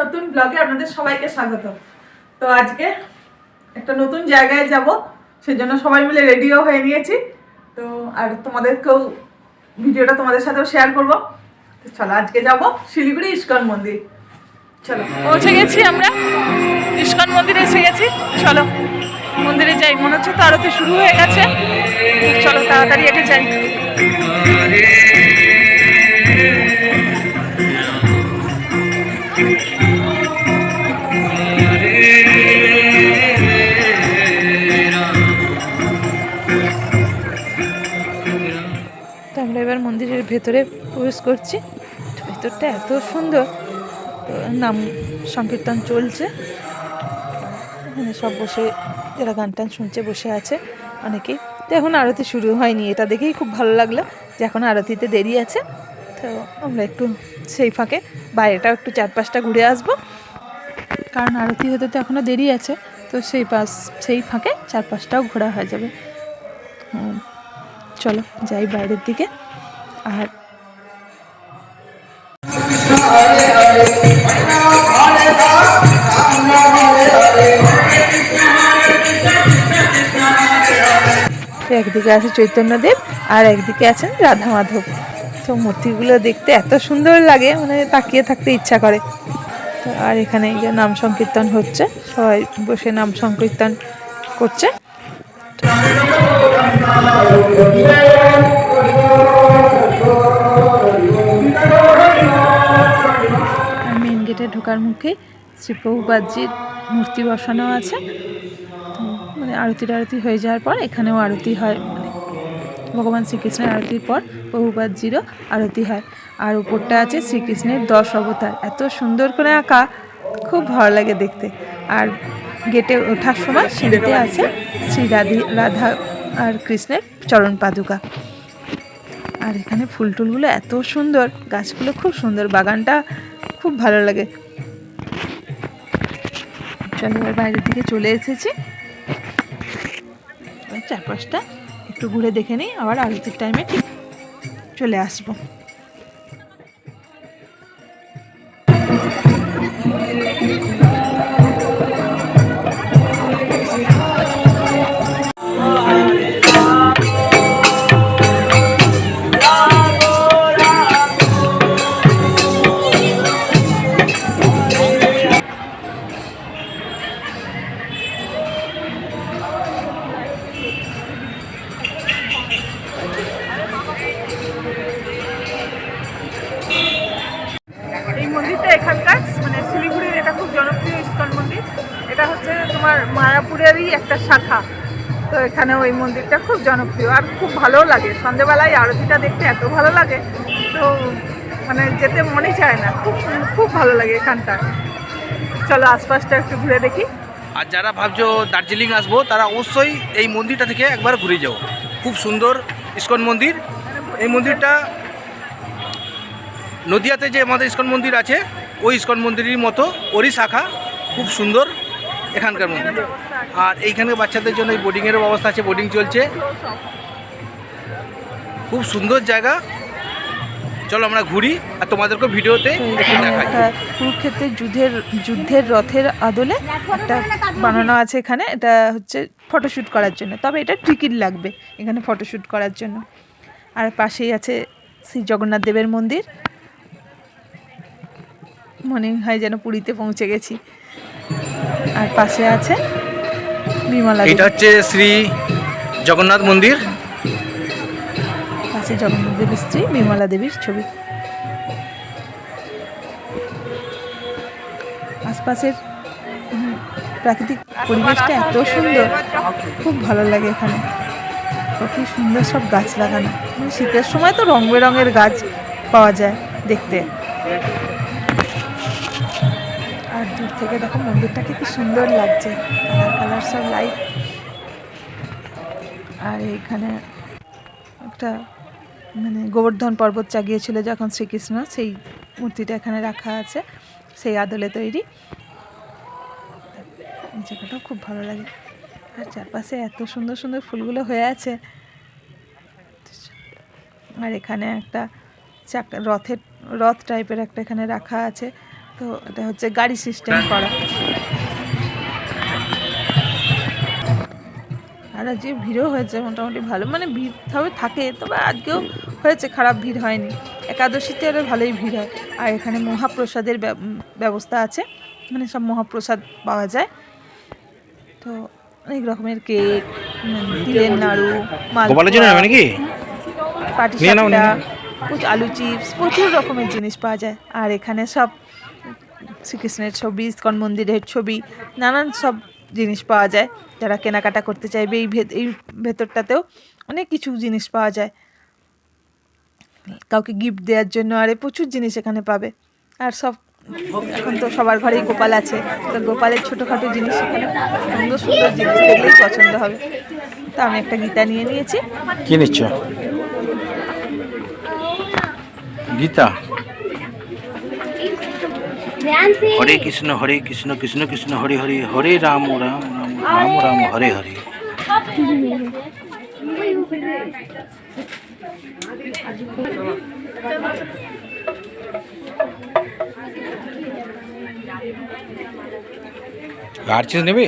নতুন ব্লগে আপনাদের সবাইকে স্বাগত। তো আজকে একটা নতুন জায়গায় যাব, সেজন্য সবাই মিলে রেডিও হয়ে নিয়েছি। তো আর তোমাদেরকেও ভিডিওটা তোমাদের সাথেও শেয়ার করব। তো চলো আজকে যাব শিলিগুড়ি ইস্কন মন্দির। চলো। পৌঁছে গেছি আমরা। ইস্কন মন্দিরে এসে গেছি। চলো। মন্দিরে যাই। মনে হচ্ছে তো আরতি শুরু হয়ে গেছে। চলো তাড়াতাড়ি আগে যাই। ভেতরে প্রবেশ করছি। ভেতরটা এত সুন্দর। নাম সংকীর্তন চলছে। এখানে সব বসে, যারা গান টান শুনছে বসে আছে অনেকেই। তো এখন আরতি শুরু হয়নি, এটা দেখেই খুব ভালো লাগল যে এখন আরতিতে দেরি আছে। তো আমরা একটু সেই ফাঁকে বাইরেটাও একটু চারপাশটা ঘুরে আসব। কারণ আরতি হতে তো এখনও দেরি আছে, তো সেই পাশ, সেই ফাঁকে চারপাশটাও ঘোরা হয়ে যাবে। চলো যাই বাইরের দিকে। আর একদিকে আছে চৈতন্যদেব আর একদিকে আছেন রাধা মাধব তো মূর্তিগুলো দেখতে এত সুন্দর লাগে মানে তাকিয়ে থাকতে ইচ্ছা করে। তো আর এখানে যে নাম সংকীর্তন হচ্ছে, সবাই বসে নাম সংকীর্তন করছে। ঢোকার মুখে শ্রী প্রভুপাদজির মূর্তি বসানো আছে। মানে আরতি টারতি হয়ে যাওয়ার পর এখানেও আরতি হয়। মানে ভগবান শ্রীকৃষ্ণের আরতির পর প্রভুপাদজিরও আরতি হয়। আর উপরটা আছে শ্রীকৃষ্ণের দশ অবতার। এত সুন্দর করে আঁকা, খুব ভালো লাগে দেখতে। আর গেটে ওঠার সময় সিঁড়িতে আছে শ্রী রাধি, রাধা আর কৃষ্ণের চরণ পাদুকা। আর এখানে ফুল টুলগুলো এত সুন্দর, গাছগুলো খুব সুন্দর, বাগানটা খুব ভালো লাগে। এবার বাইরের দিকে চলে এসেছি। চারপাশটা একটু ঘুরে দেখে নিই, আবার আগের টাইমে ঠিক চলে আসব। তোমার মায়াপুরেরই একটা শাখা। তো এখানেও এই মন্দিরটা খুব জনপ্রিয়। আর খুব ভালো লাগে। সন্ধেবেলায় আরতিটা দেখতে এত ভালো লাগে। তো মানে যেতে মনে চায় না। খুব খুব ভালো লাগে এখানটা। চলো আশপাশটা একটু ঘুরে দেখি। আর যারা ভাবছ দার্জিলিং আসব, তারা অবশ্যই এই মন্দিরটা থেকে একবার ঘুরে যাও। খুব সুন্দর ইস্কন মন্দির। এই মন্দিরটা নদিয়াতে যে আমাদের ইস্কন মন্দির আছে, ওই ইস্কন মন্দিরের মতো ওরই শাখা। খুব সুন্দর এখানকার মন্দির। আর এইখানে বাচ্চাদের জন্য এই বোর্ডিংয়েরও ব্যবস্থা আছে বোর্ডিং চলছে। খুব সুন্দর জায়গা। চলো আমরা ঘুরি আর তোমাদেরকে ভিডিওতে একটু দেখাই। কুরুক্ষেত্রের যুদ্ধের যুদ্ধের রথের আদলে একটা বানানো আছে এখানে। এটা হচ্ছে ফটোশ্যুট করার জন্য। তবে এটা টিকিট লাগবে এখানে ফটোশ্যুট করার জন্য। আর পাশেই আছে শ্রী জগন্নাথ দেবের মন্দির। মনে হয় যেন পুরীতে পৌঁছে গেছি। আর পাশে আছে বিমলা। এটা হচ্ছে শ্রী জগন্নাথ মন্দির। পাশে জগন্নাথ দেবীর স্ত্রী বিমলা দেবীর ছবি। আশপাশের প্রাকৃতিক পরিবেশটা এত সুন্দর। খুব ভালো লাগে এখানে। কত সুন্দর সব গাছ লাগানো। মানে শীতের সময় তো রং বেরঙের গাছ পাওয়া যায় দেখতে। আর দূর থেকে দেখো মন্দিরটাকে কি সুন্দর লাগছে। সব লাইট আর এখানে একটা মানে গোবর্ধন পর্বত চাগিয়েছিল যখন শ্রীকৃষ্ণ, সেই মূর্তিটা এখানে রাখা আছে, সেই আদলে তৈরি। জায়গাটাও খুব ভালো লাগে। আর চারপাশে এত সুন্দর সুন্দর ফুলগুলো হয়ে আছে। আর এখানে একটা চাকা, রথের, রথ টাইপের একটা এখানে রাখা আছে। তো এটা হচ্ছে গাড়ি সিস্টেম করা। আর আজকে ভিড়ও হয়েছে মোটামুটি ভালো। মানে ভিড় তবে থাকে তবে আজকেও হয়েছে খারাপ ভিড় হয়নি। একাদশীতে আরও ভালোই ভিড় হয়। আর এখানে মহাপ্রসাদের ব্যব- ব্যবস্থা আছে। মানে সব মহাপ্রসাদ পাওয়া যায়। তো অনেক রকমের কেক তিলের নাড়ু জন্য পাটি সাপটা আলু চিপস প্রচুর রকমের জিনিস পাওয়া যায়। আর এখানে সব শ্রীকৃষ্ণের ছবি ইস্কন মন্দিরের ছবি নানান সব জিনিস পাওয়া যায়। যারা কেনাকাটা করতে চাইবে এই ভেত এই ভেতরটাতেও অনেক কিছু জিনিস পাওয়া যায়। কাউকে গিফট দেওয়ার জন্য আরে প্রচুর জিনিস এখানে পাবে। আর সব এখন তো সবার ঘরেই গোপাল আছে। তো গোপালের ছোটোখাটো জিনিস এখানে সুন্দর সুন্দর জিনিস দেখলেই পছন্দ হবে। তো আমি একটা গীতা নিয়ে নিয়েছি। কি নিচ্ছ? গীতা? ध्यान से হরে কৃষ্ণ হরে কৃষ্ণ কৃষ্ণ কৃষ্ণ হরে হরে হরে রাম রাম রাম রাম রাম হরে হরে আর চিজ নেবে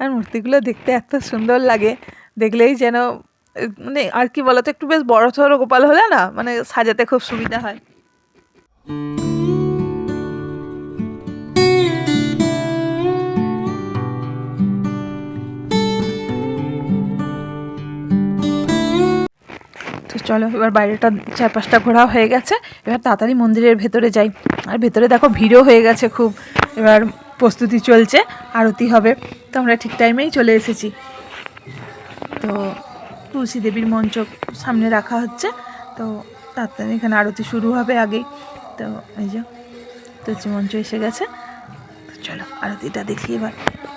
আর মূর্তিগুলো দেখতে এত সুন্দর লাগে। দেখলেই যেন মানে আর কি বলতো, একটু বেশ বড় সড়ো গোপাল হলে না মানে সাজাতে খুব সুবিধা হয়। চলো, এবার বাইরেটা চারপাশটা ঘোরা হয়ে গেছে। এবার তাড়াতাড়ি মন্দিরের ভেতরে যাই। আর ভেতরে দেখো, ভিড়ও হয়ে গেছে খুব। এবার প্রস্তুতি চলছে আরতি হবে তো আমরা ঠিক টাইমেই চলে এসেছি তো তুলসী দেবীর মঞ্চ সামনে রাখা হচ্ছে তো তাড়াতাড়ি এখানে আরতি শুরু হবে আগেই তো এই যে তুলসী মঞ্চ এসে গেছে তো চলো আরতিটা দেখি এবার তো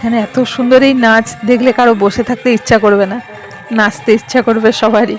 এখানে এত সুন্দর এই নাচ দেখলে কারও বসে থাকতে ইচ্ছা করবে না। নাচতে ইচ্ছা করবে সবারই।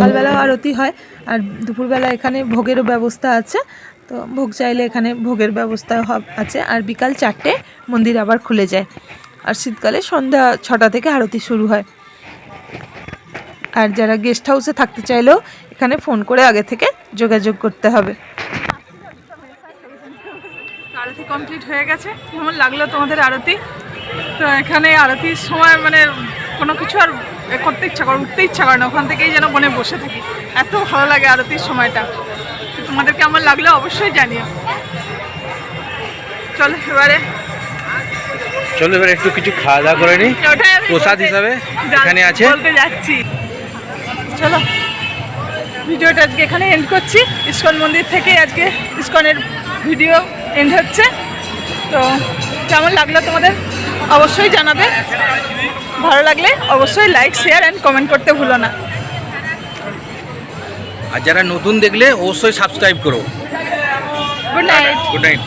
মাঝে আরতি হয় আর দুপুরবেলা এখানে ভোগেরও ব্যবস্থা আছে। তো ভোগ চাইলে এখানে ভোগের ব্যবস্থা আছে। আর বিকাল চারটে মন্দির আবার খুলে যায়। আর শীতকালে সন্ধ্যা ছটা থেকে আরতি শুরু হয়। আর যারা গেস্ট হাউসে থাকতে চাইলেও এখানে ফোন করে আগে থেকে যোগাযোগ করতে হবে। আরতি কমপ্লিট হয়ে গেছে। কেমন লাগল তোমাদের আরতি? তো এখানে আরতির সময় মানে কোনো কিছু আর করতে ইচ্ছা করে উঠতে ইচ্ছা করে না ওখান থেকেই যেন মনে বসে থাকি। এত ভালো লাগে আরতির সময়টা। তো তোমাদের কেমন লাগল অবশ্যই জানিও। চলো এবারে। চলো এবার একটু কিছু খাওয়া দাওয়া করে ওটাই প্রসাদ হিসাবে এখানে আছে। বলতে যাচ্ছি। চলো ভিডিওটা আজকে এখানে এন্ড করছি। ইস্কন মন্দির থেকে আজকে ইস্কনের ভিডিও এন্ড হচ্ছে। তো কেমন লাগল তোমাদের? অবশ্যই জানাবে। ভালো লাগলে অবশ্যই লাইক শেয়ার অ্যান্ড কমেন্ট করতে ভুলো না। আর যারা নতুন দেখলে অবশ্যই সাবস্ক্রাইব করো। Good night good night